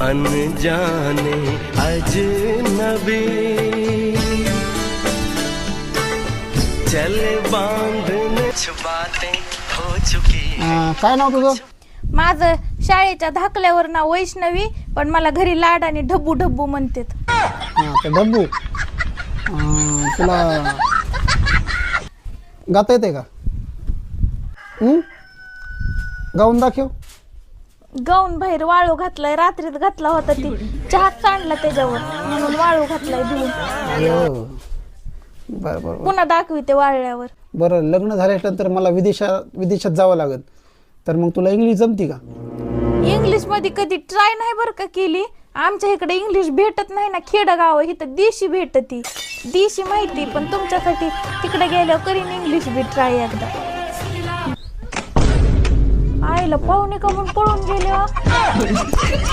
अनजाने अजनबी। चल बांधने बातें हो चुकी। अं, काय नाव तुझं? माझं शाळेच्या धाकल्यावर नाव वैष्णवी पण मला घरी लाड आणि ढब्बू ढब्बू म्हणतात. हां डब्बू अं, तुला गाता येते का? हं? गाऊन दाखव. गाऊन बाहेर वाळू घातलाय रात्रीत घातला होता ती. चहात सांडला त्याच्यावर म्हणून वाळू घातलाय धुवून. अयो. बरं बरं बरं. पुन्हा दाखवी ते वाळल्यावर. बरं लग्न झाल्यानंतर मला विदेशात विदेशात जावं लागेल. तर मग तुला इंग्लिश जमती का? इंग्लिशमध्ये कधी ट्राय नाही बरं का केली. आमच्या इकडे इंग्लिश भेटत नाही ना खेडगाव इथं देशी भेटती. देशी माहिती पण तुमच्यासाठी तिकडे गेल्यावर करीन इंग्लिश बी ट्राय एकदा. पाहुणे का म्हणून पळून गेले हो?